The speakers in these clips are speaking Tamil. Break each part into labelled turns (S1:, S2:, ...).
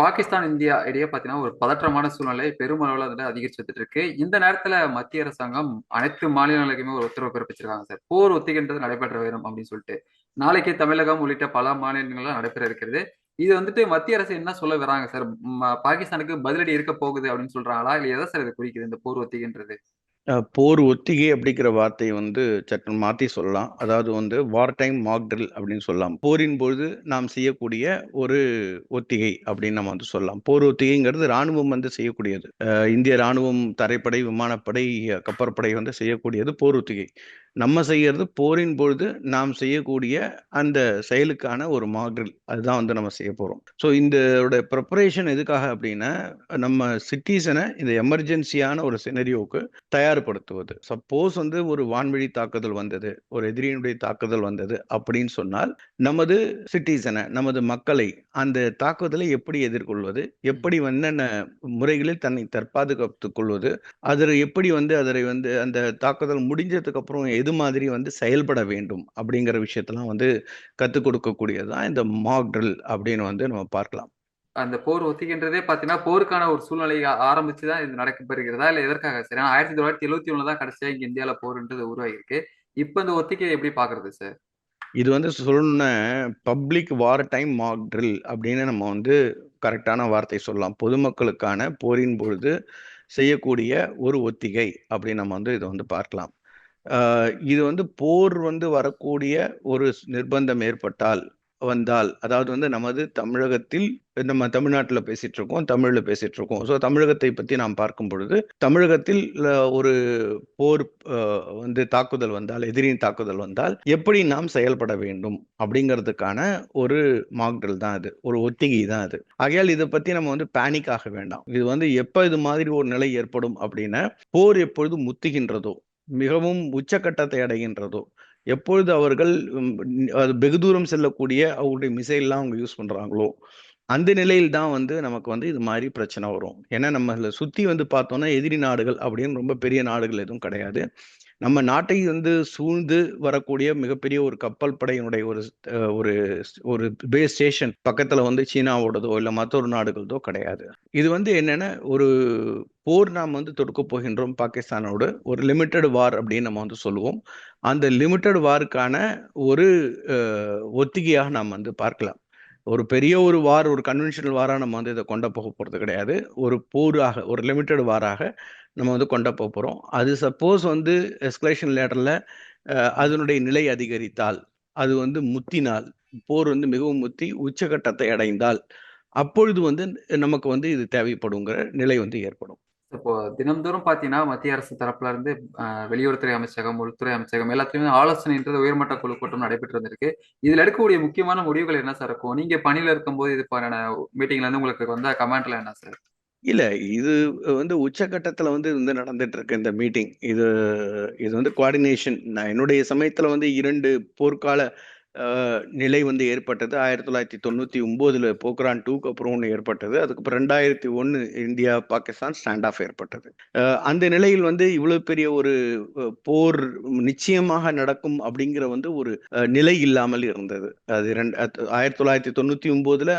S1: பாகிஸ்தான், இந்தியா இடையே பார்த்தீங்கன்னா, ஒரு பதற்றமான சூழ்நிலை பெருமளவுல வந்து அதிகரிச்சு வந்துட்டு இருக்கு. இந்த நேரத்துல மத்திய அரசாங்கம் அனைத்து மாநிலங்களுக்குமே ஒரு உத்தரவு பிறப்பிச்சிருக்காங்க சார். போர் ஒத்திகைன்றது நடைபெற வேணும் அப்படின்னு சொல்லிட்டு. நாளைக்கு தமிழகம் உள்ளிட்ட பல மாநிலங்கள்ல நடைபெற இருக்கிறது. இது வந்துட்டு மத்திய அரசு என்ன சொல்ல வராங்க சார்? பாகிஸ்தானுக்கு பதிலடி இருக்க போகுது அப்படின்னு சொல்றாங்களா? இல்ல எதை சார் இது குறிக்குது இந்த போர் ஒத்திகைன்றது?
S2: போர் ஒத்திகை அப்படிங்கிற வார்த்தையை வந்து சற்று மாற்றி சொல்லலாம். அதாவது வந்து வார் டைம் மாக்டில் அப்படின்னு சொல்லலாம். போரின் பொழுது நாம் செய்யக்கூடிய ஒரு ஒத்திகை அப்படின்னு நம்ம வந்து சொல்லலாம். போர் ஒத்திகைங்கிறது ராணுவம் வந்து செய்யக்கூடியது. இந்திய ராணுவம், தரைப்படை, விமானப்படை, கப்பற்படை வந்து செய்யக்கூடியது போர் ஒத்திகை. நம்ம செய்யறது போரின் பொழுது நாம் செய்யக்கூடிய அந்த செயலுக்கான ஒரு மாடல் அதுதான் வந்து நம்ம செய்ய போறோம். ஸோ இந்த ப்ரிப்பரேஷன் எதுக்காக அப்படின்னா, நம்ம சிட்டிசனை இந்த எமர்ஜென்சியான ஒரு சினரியோவுக்கு தயார்படுத்துவது. சப்போஸ் வந்து ஒரு வான்வழி தாக்குதல் வந்தது, ஒரு எதிரியினுடைய தாக்குதல் வந்தது அப்படின்னு சொன்னால், நமது சிட்டிசனை நமது மக்களை அந்த தாக்குதலை எப்படி எதிர்கொள்வது? எப்படி என்னென்ன முறைகளில் தன்னை தற்பாதுகாத்துக் கொள்வது? அதில் எப்படி வந்து அதனை வந்து அந்த தாக்குதல் முடிஞ்சதுக்கு அப்புறம் எது மாதிரி வந்து செயல்பட வேண்டும்? அப்படிங்கிற விஷயத்தெல்லாம் வந்து கத்துக் கொடுக்கக்கூடியது தான் இந்த மாக் ட்ரில் அப்படின்னு வந்து நம்ம பார்க்கலாம்.
S1: அந்த போர் ஒத்திகைன்றதே பார்த்தீங்கன்னா, போருக்கான ஒரு சூழ்நிலை ஆரம்பிச்சு தான் இது நடைபெறுகிறதா? இல்ல எதற்காக சார்? ஏன்னா 1971ல தான் கடைசியா இங்க இந்தியால போர்ன்றது உருவாகியிருக்கு. இப்ப இந்த ஒத்திகைய எப்படி பார்க்கறது சார்?
S2: இது வந்து சொல்லணும்னா, public war time mock drill அப்படின்னு நம்ம வந்து கரெக்ட்டான வார்த்தை சொல்லலாம். பொதுமக்களுக்கான போரின் பொழுது செய்யக்கூடிய ஒரு ஒத்திகை அப்படின்னு நம்ம வந்து இத வந்து பார்க்கலாம். இது வந்து போர் வந்து வரக்கூடிய ஒரு ஸ் நிர்பந்தம் ஏற்பட்டால் வந்தால், அதாவது வந்து நமது தமிழகத்தில் நம்ம தமிழ்நாட்டில் பேசிட்டு இருக்கோம். தமிழில் பேசிட்டு இருக்கோம். ஸோ தமிழகத்தை பற்றி நாம் பார்க்கும் பொழுது, தமிழகத்தில் ஒரு போர் வந்து தாக்குதல் வந்தால், எதிரியின் தாக்குதல் வந்தால், எப்படி நாம் செயல்பட வேண்டும்? அப்படிங்கிறதுக்கான ஒரு மாக்டல் தான் அது. ஒரு ஒத்திகை தான் அது. ஆகையால் இதை பற்றி நம்ம வந்து பேனிக் ஆக வேண்டாம். இது வந்து எப்போ இது மாதிரி ஒரு நிலை ஏற்படும் அப்படின்னா, போர் எப்பொழுது முத்துகின்றதோ, மிகவும் உச்சக்கட்டத்தை அடைகின்றதோ, எப்பொழுது அவர்கள் அது வெகு தூரம் செல்லக்கூடிய அவருடைய மிசைல்லாம் அவங்க யூஸ் பண்ணுறாங்களோ அந்த நிலையில் தான் வந்து நமக்கு வந்து இது மாதிரி பிரச்சனை வரும். ஏன்னா நம்மள சுற்றி வந்து பார்த்தோம்னா, எதிரி நாடுகள் அப்படின்னு ரொம்ப பெரிய நாடுகள் எதுவும் கிடையாது. நம்ம நாட்டை வந்து சூழ்ந்து வரக்கூடிய மிகப்பெரிய ஒரு கப்பல் படையினுடைய ஒரு ஒரு ஒரு பேஸ் ஸ்டேஷன் பக்கத்துல வந்து சீனாவோடதோ, இல்ல மற்றொரு நாடுகளதோ கிடையாது. இது வந்து என்னன்னா, ஒரு போர் நாம் வந்து தொடுக்கப் போகின்றோம் பாகிஸ்தானோடு. ஒரு லிமிட்டட் வார் அப்படின்னு நம்ம வந்து சொல்லுவோம். அந்த லிமிட்டட் வார்க்கான ஒரு ஒத்திகையாக நாம் வந்து பார்க்கலாம். ஒரு பெரிய ஒரு வார், ஒரு கன்வென்ஷனல் வாராக நம்ம வந்து இதை கொண்டு போக போகிறது கிடையாது. ஒரு போராக, ஒரு லிமிட்டட் வாராக நம்ம வந்து கொண்ட போகிறோம் அது சப்போஸ் வந்து எஸ்கலேஷன் லேட்டரில் அதனுடைய நிலை அதிகரித்தால், அது வந்து முத்தினால், போர் வந்து மிகவும் முத்தி உச்சகட்டத்தை அடைந்தால், அப்பொழுது வந்து நமக்கு வந்து இது தேவைப்படுங்கிற நிலை வந்து ஏற்படும்.
S1: இப்போ தினம்தோறும் பார்த்தீங்கன்னா, மத்திய அரசு தரப்புல இருந்து வெளியுறவுத்துறை அமைச்சகம், உள்துறை அமைச்சகம் எல்லாத்தையுமே ஆலோசனைன்றது உயர்மட்ட குழு கூட்டம் நடைபெற்று வந்திருக்கு. இதுல எடுக்கக்கூடிய முக்கியமான முடிவுகள் என்ன சார் இருக்கும்? நீங்க பணியில இருக்கும்போது இது மீட்டிங்ல இருந்து உங்களுக்கு வந்த கமெண்ட்ல என்ன சார்?
S2: இல்ல. இது வந்து உச்சகட்டத்துல வந்து வந்து நடந்துட்டு இருக்கு இந்த மீட்டிங். இது இது வந்து கோஆர்டினேஷன். நான் என்னுடைய சமயத்துல வந்து 2 போர்க்கால நிலை வந்து ஏற்பட்டது. 1999ல போக்ரான் டூக்கு அப்புறம் ஒன்று ஏற்பட்டது. அதுக்கப்புறம் 2001 இந்தியா, பாகிஸ்தான் ஸ்டாண்ட் ஆஃப் ஏற்பட்டது. அந்த நிலையில் வந்து இவ்வளோ பெரிய ஒரு போர் நிச்சயமாக நடக்கும் அப்படிங்கிற வந்து ஒரு நிலை இல்லாமல் இருந்தது. அது ரெண்டு ஆயிரத்தி தொள்ளாயிரத்தி தொண்ணூற்றி ஒம்போதில்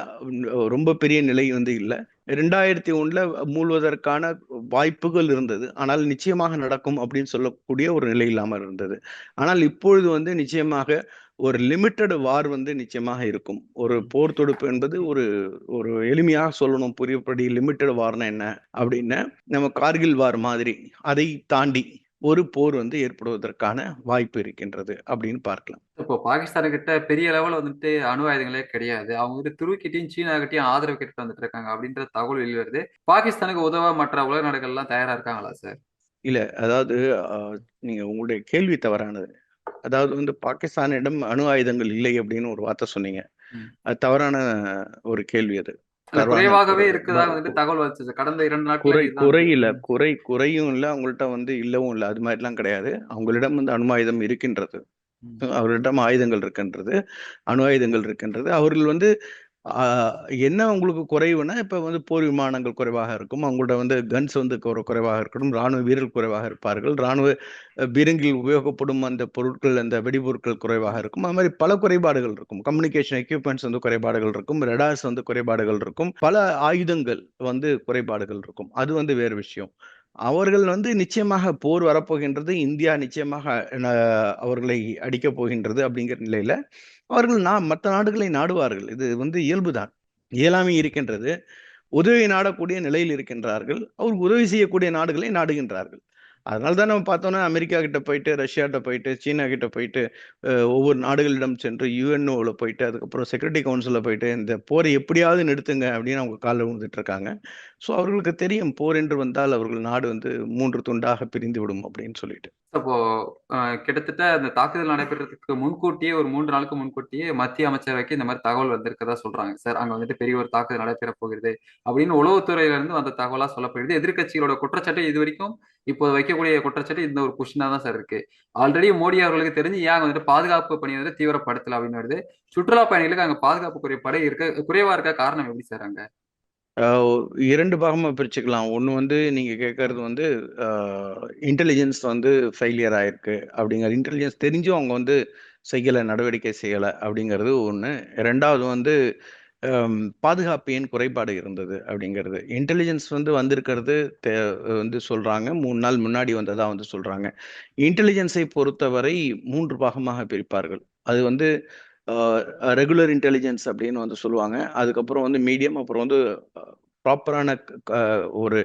S2: ரொம்ப பெரிய நிலை வந்து இல்லை ரெண்டாயிரத்தி ஒன்றில் மூழ்வதற்கான வாய்ப்புகள் இருந்தது. ஆனால் நிச்சயமாக நடக்கும் அப்படின்னு சொல்லக்கூடிய ஒரு நிலை இல்லாமல் இருந்தது. ஆனால் இப்பொழுது வந்து நிச்சயமாக ஒரு லிமிட்டட் வார் வந்து நிச்சயமாக இருக்கும். ஒரு போர் தொடுப்பு என்பது ஒரு ஒரு எளிமையாக சொல்லணும் புரியபடி லிமிட்டட் வார்னா என்ன? அப்படின்னா, நம்ம கார்கில் வார் மாதிரி அதை தாண்டி ஒரு போர் வந்து ஏற்படுவதற்கான வாய்ப்பு இருக்கின்றது அப்படின்னு பார்க்கலாம்.
S1: இப்போ பாகிஸ்தானுக்கிட்ட பெரிய லெவல்ல வந்துட்டு அணு ஆயுதங்களே கிடையாது. அவங்க வந்து துருக்கிட்டயும், சீனாகிட்டயும் ஆதரவு கேட்டுட்டு வந்துட்டு இருக்காங்க அப்படின்ற தகவல் வெளிய வருது. பாகிஸ்தானுக்கு உதவ மற்ற உலக நாடுகள்லாம் தயாரா இருக்காங்களா சார்?
S2: இல்ல. அதாவது நீங்க உங்களுடைய கேள்வி தவறானது. அதாவது வந்து பாகிஸ்தானிடம் அணு ஆயுதங்கள் இல்லை அப்படின்னு ஒரு வார்த்தை சொன்னீங்க. அது தவறான ஒரு கேள்வி அது.
S1: குறைவாகவே
S2: ஒரு
S1: இருக்குதா
S2: ப
S1: வந்துட்டு தகவல் வந்துச்சு. கடந்த 2 நாட்களா
S2: குறை
S1: இதுதான்
S2: குறை குறையும் இல்ல. அவங்கள்ட்ட வந்து இல்லவும் இல்ல. அது மாரிலாம் கிடையாது. அவங்களிடம் வந்து அணு ஆயுதம் இருக்கின்றது. அவர்களிடம் ஆயுதங்கள் இருக்கின்றது. அணு ஆயுதங்கள் இருக்கின்றது. அவர்கள் வந்து என்ன உங்களுக்கு குறைவுனா இப்போ வந்து போர் விமானங்கள் குறைவாக இருக்கும். அவங்களோட வந்து கன்ஸ் வந்து குறை- குறைவாக இருக்கணும். ராணுவ வீரர்கள் குறைவாக இருப்பார்கள். ராணுவ பீரங்கில் உபயோகப்படும் அந்த பொருட்கள் அந்த வெடிபொருட்கள் குறைவாக இருக்கும். அது மாதிரி பல குறைபாடுகள் இருக்கும். கம்யூனிகேஷன் எக்யூப்மெண்ட்ஸ் வந்து குறைபாடுகள் இருக்கும். ரெடார்ஸ் வந்து குறைபாடுகள் இருக்கும். பல ஆயுதங்கள் வந்து குறைபாடுகள் இருக்கும். அது வந்து வேறு விஷயம். அவர்கள் வந்து நிச்சயமாக போர் வரப்போகின்றது இந்தியா நிச்சயமாக அவர்களை அடிக்கப் போகின்றது அப்படிங்கிற நிலையில அவர்கள் நான் மற்ற நாடுகளை நாடுவார்கள். இது வந்து இயல்புதான். இயலாமை இருக்கின்றது. உதவி நாடக்கூடிய நிலையில் இருக்கின்றார்கள். அவர் உதவி செய்யக்கூடிய நாடுகளை நாடுகின்றார்கள். அதனால தான் நம்ம பார்த்தோன்னா அமெரிக்கா கிட்ட போயிட்டு ரஷ்யாட்ட போயிட்டு சீனா கிட்ட போயிட்டு ஒவ்வொரு நாடுகளிடம் சென்று யுஎன்ஓவில் போயிட்டு அதுக்கப்புறம் செக்யூரிட்டி கவுன்சிலில் போயிட்டு இந்த போரை எப்படியாவது நிறுத்துங்க அப்படின்னு அவங்க காலில் விழுந்துட்டு இருக்காங்க ஸோ அவர்களுக்கு தெரியும் போர் என்று வந்தால் அவர்கள் நாடு வந்து மூன்று துண்டாக பிரிந்து விடும் அப்படின்னு சொல்லிட்டு.
S1: அப்போ கிட்டத்தட்ட அந்த தாக்குதல் நடைபெறதுக்கு முன்கூட்டியே ஒரு மூன்று நாளுக்கு முன்கூட்டியே மத்திய அமைச்சரவைக்கு இந்த மாதிரி தகவல் வந்திருக்கதா சொல்றாங்க. சார் அங்க வந்துட்டு பெரிய ஒரு தாக்குதல் நடைபெற போகிறது அப்படின்னு உளவுத்துறையில இருந்து வந்த தகவலா சொல்லப்படுகிறது எதிர்க்கட்சிகளோட குற்றச்சாட்டு இது வரைக்கும் இப்போ வைக்கக்கூடிய குற்றச்சாட்டு இந்த ஒரு கொஸ்டினா தான் சார் இருக்கு. ஆல்ரெடி மோடி அவர்களுக்கு தெரிஞ்சு ஏன் வந்துட்டு பாதுகாப்பு பணி வந்து தீவிரப்படுத்தல அப்படின்னு வருது. சுற்றுலா பயணிகளுக்கு அங்க பாதுகாப்பு குறைபாடு இருக்க குறைவா இருக்க காரணம் எப்படி சார் அங்க?
S2: இரண்டு பாகமாக பிரிச்சுக்கலாம். ஒன்று வந்து நீங்கள் கேட்கறது வந்து இன்டெலிஜென்ஸ் வந்து ஃபெயிலியர் ஆயிருக்கு அப்படிங்கிற இன்டெலிஜென்ஸ் தெரிஞ்சும் அவங்க வந்து செய்யலை நடவடிக்கை செய்யலை அப்படிங்கிறது ஒன்று ரெண்டாவது வந்து ஆம், பாதுகாப்பு ஏன் குறைபாடு இருந்தது அப்படிங்கிறது. இன்டெலிஜென்ஸ் வந்து வந்திருக்கிறது தே வந்து சொல்கிறாங்க மூணு நாள் முன்னாடி வந்ததா வந்து சொல்கிறாங்க இன்டெலிஜென்ஸை பொறுத்தவரை மூன்று பாகமாக பிரிப்பார்கள். அது வந்து ரெகுலர் இன்டெலிஜென்ஸ் அப்படின்னு வந்து சொல்லுவாங்க. அதுக்கப்புறம் வந்து மீடியம் அப்புறம் வந்து ப்ராப்பரான ஒரு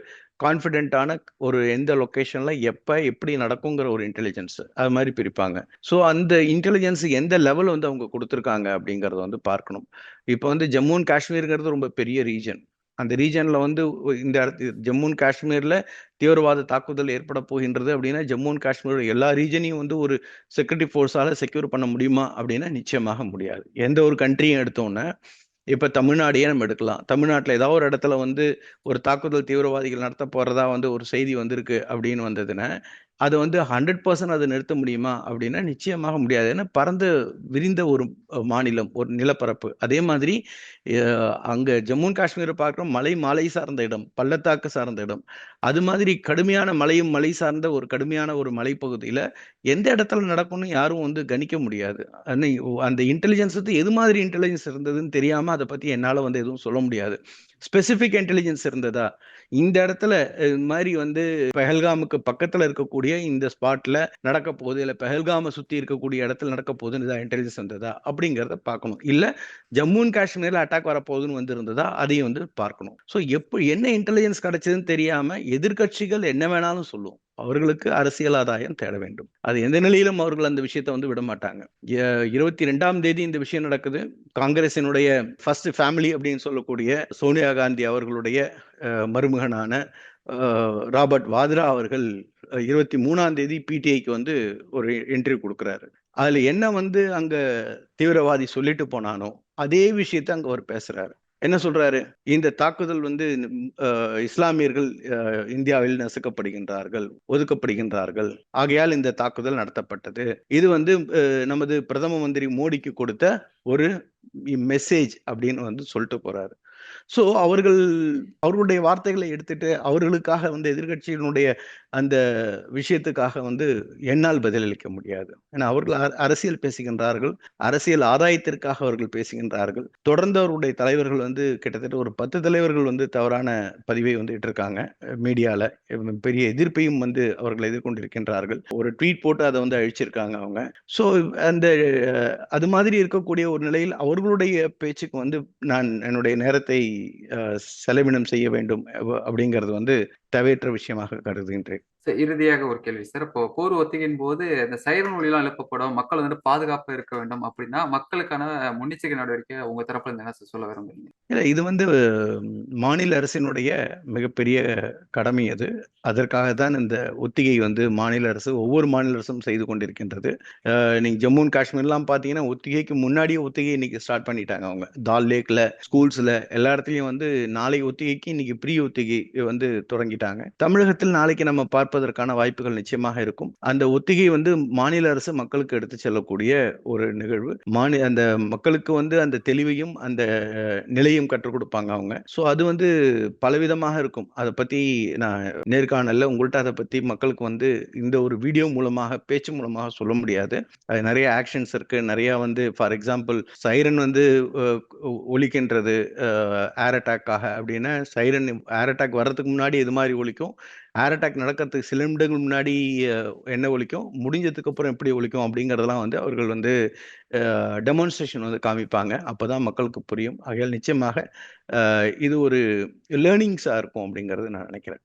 S2: கான்ஃபிடென்ட்டான ஒரு எந்த லொக்கேஷனில் எப்போ எப்படி நடக்குங்கிற ஒரு இன்டெலிஜென்ஸ் அது மாதிரி பிரிப்பாங்க. ஸோ அந்த இன்டெலிஜென்ஸ் எந்த லெவல் வந்து அவங்க கொடுத்துருக்காங்க அப்படிங்கிறத வந்து பார்க்கணும். இப்போ வந்து ஜம்மு அண்ட் காஷ்மீருங்கிறது ரொம்ப பெரிய ரீஜன் அந்த ரீஜனில் வந்து இந்த இடத்து ஜம்மு அண்ட் காஷ்மீரில் தீவிரவாத தாக்குதல் ஏற்பட போகின்றது அப்படின்னா ஜம்மு அண்ட் காஷ்மீர் எல்லா ரீஜனையும் வந்து ஒரு செக்யூரிட்டி ஃபோர்ஸால் செக்யூர் பண்ண முடியுமா அப்படின்னா நிச்சயமாக முடியாது. எந்த ஒரு கண்ட்ரியும் எடுத்தோன்னே இப்போ தமிழ்நாடையே நம்ம எடுக்கலாம். தமிழ்நாட்டில் ஏதாவது ஒரு இடத்துல வந்து ஒரு தாக்குதல் தீவிரவாதிகள் நடத்த போகிறதா வந்து ஒரு செய்தி வந்திருக்கு அப்படின்னு வந்ததுன்னா அது வந்து ஹண்ட்ரட் பர்சன்ட் அதை நிறுத்த முடியுமா அப்படின்னா நிச்சயமாக முடியாது. ஏன்னா பறந்து விரிந்த ஒரு மாநிலம் ஒரு நிலப்பரப்பு. அதே மாதிரி அங்கே ஜம்மு காஷ்மீரை பார்க்குறோம் மலை மலை சார்ந்த இடம் பள்ளத்தாக்கு சார்ந்த இடம். அது மாதிரி கடுமையான மலையும் மலை சார்ந்த ஒரு கடுமையான ஒரு மலைப்பகுதியில் எந்த இடத்துல நடக்கும்னு யாரும் வந்து கணிக்க முடியாது. அந்த இன்டெலிஜென்ஸ் வந்து எது மாதிரி இன்டெலிஜென்ஸ் இருந்ததுன்னு தெரியாமல் அதை பற்றி என்னால் வந்து எதுவும் சொல்ல முடியாது. ஸ்பெசிஃபிக் இன்டெலிஜென்ஸ் இருந்ததா? இந்த இடத்துல இது மாதிரி வந்து பெஹல்காமுக்கு பக்கத்துல இருக்கக்கூடிய இந்த ஸ்பாட்ல நடக்க போகுது இல்ல பெஹல்காமை சுத்தி இருக்கக்கூடிய இடத்துல நடக்க போகுதுன்னு இன்டெலிஜென்ஸ் இருந்ததா? அப்படிங்கிறத பார்க்கணும். இல்ல ஜம்மு அண்ட் காஷ்மீர்ல அட்டாக் வரப்போகுதுன்னு வந்து இருந்ததா அதையும் வந்து பார்க்கணும். ஸோ எப்போ என்ன இன்டெலிஜென்ஸ் கிடைச்சதுன்னு தெரியாம எதிர்க்கட்சிகள் என்ன வேணாலும் சொல்லுவோம் அவர்களுக்கு அரசியல் ஆதாயம் தேட வேண்டும். அது எந்த நிலையிலும் அவர்கள் அந்த விஷயத்தை வந்து விட மாட்டாங்க. இருபத்தி ரெண்டாம் தேதி இந்த விஷயம் நடக்குது. காங்கிரசினுடைய ஃபர்ஸ்ட் ஃபேமிலி அப்படின்னு சொல்லக்கூடிய சோனியா காந்தி அவர்களுடைய மருமகனான ராபர்ட் வாத்ரா அவர்கள் இருபத்தி மூணாம் தேதி பிடிஐக்கு வந்து ஒரு இன்டர்வியூ கொடுக்குறாரு. அதுல என்ன வந்து அங்க தீவிரவாதி சொல்லிட்டு போனானோ அதே விஷயத்தை அங்க அவர் பேசுறாரு. என்ன சொல்றாரு? இந்த தாக்குதல் வந்து இஸ்லாமியர்கள் இந்தியாவில் நசுக்கப்படுகின்றார்கள் ஒதுக்கப்படுகின்றார்கள். ஆகையால் இந்த தாக்குதல் நடத்தப்பட்டது. இது வந்து நமது பிரதம மந்திரி மோடிக்கு கொடுத்த ஒரு மெசேஜ் அப்படின்னு வந்து சொல்லிட்டு போறாரு. ஸோ அவர்கள் அவர்களுடைய வார்த்தைகளை எடுத்துட்டு அவர்களுக்காக வந்து எதிர்கட்சியினுடைய அந்த விஷயத்துக்காக வந்து என்னால் பதிலளிக்க முடியாது. ஏன்னா அவர்கள் அரசியல் பேசுகின்றார்கள் அரசியல் ஆதாயத்திற்காக அவர்கள் பேசுகின்றார்கள். தொடர்ந்து அவருடைய தலைவர்கள் வந்து கிட்டத்தட்ட ஒரு பத்து தலைவர்கள் வந்து தவறான பதிவை வந்து இட்டிருக்காங்க. மீடியால பெரிய எதிர்ப்பையும் வந்து அவர்கள் எதிர்கொண்டிருக்கின்றார்கள். ஒரு ட்வீட் போட்டு அதை வந்து அழிச்சிருக்காங்க அவங்க. ஸோ அந்த அது மாதிரி இருக்கக்கூடிய ஒரு நிலையில் அவர்களுடைய பேச்சுக்கு வந்து நான் என்னுடைய நேரத்தை செலவினம் செய்ய வேண்டும் அப்படிங்கிறது வந்து தவேற்ற விஷயமாக கருதுகின்றேன்.
S1: இறுதியாக ஒரு கேள்வி. சார் இப்போ போர் ஒத்திகையின் போது இந்த சைரன் ஒலிலாம் எழுப்பப்படும். மக்கள் வந்து பாதுகாப்பா இருக்க வேண்டும் அப்படின்னா மக்களுக்கான முன்னெச்சரிக்கை நடவடிக்கை உங்க தரப்புல இருந்து என்ன சொல்ல விரும்புறீங்க?
S2: இல்ல இது வந்து மாநில அரசினுடைய மிகப்பெரிய கடமை அது. அதற்காக தான் இந்த ஒத்திகை வந்து மாநில அரசு ஒவ்வொரு மாநில அரசும் செய்து கொண்டிருக்கின்றது. நீங்க ஜம்மு அண்ட் காஷ்மீர்லாம் பாத்தீங்கன்னா ஒத்திகைக்கு முன்னாடியே ஒத்திகை இன்னைக்கு ஸ்டார்ட் பண்ணிட்டாங்க அவங்க. தால் லேக்ல ஸ்கூல்ஸ்ல எல்லா இடத்துலயும் வந்து நாளை ஒத்திகைக்கு இன்னைக்கு ப்ரீ ஒத்திகை வந்து தொடங்கிட்டாங்க. தமிழகத்தில் நாளைக்கு நம்ம பார்ப்ப நடப்பதற்கான வாய்ப்புகள் நிச்சயமாக இருக்கும். அந்த ஒத்திகை வந்து மாநில அரசு மக்களுக்கு எடுத்து செல்லக்கூடிய ஒரு நிகழ்வு. மாநில அந்த மக்களுக்கு வந்து அந்த தெளிவையும் அந்த நிலையும் கற்றுக் கொடுப்பாங்க அவங்க. ஸோ அது வந்து பலவிதமாக இருக்கும். அதை பத்தி நான் நேர்காணல்ல உங்கள்கிட்ட அதை பத்தி மக்களுக்கு வந்து இந்த ஒரு வீடியோ மூலமாக பேச்சு மூலமாக சொல்ல முடியாது. அது நிறைய ஆக்ஷன்ஸ் இருக்கு. நிறைய வந்து ஃபார் எக்ஸாம்பிள் சைரன் வந்து ஒழிக்கின்றது ஏர் அட்டாக்காக அப்படின்னா. சைரன் ஏர் அட்டாக் வர்றதுக்கு முன்னாடி இது மாதிரி ஒழிக்கும் ஹேர் அட்டாக் நடக்கிறதுக்கு சில நிமிடங்கள் முன்னாடி என்ன ஒழிக்கும் முடிஞ்சதுக்கு அப்புறம் எப்படி ஒழிக்கும் அப்படிங்கிறதெல்லாம் வந்து அவர்கள் வந்து டெமான்ஸ்ட்ரேஷன் வந்து காமிப்பாங்க. அப்போ தான் மக்களுக்கு புரியும். ஆகையால் நிச்சயமாக இது ஒரு லேர்னிங்ஸாக இருக்கும் அப்படிங்கிறது நான் நினைக்கிறேன்.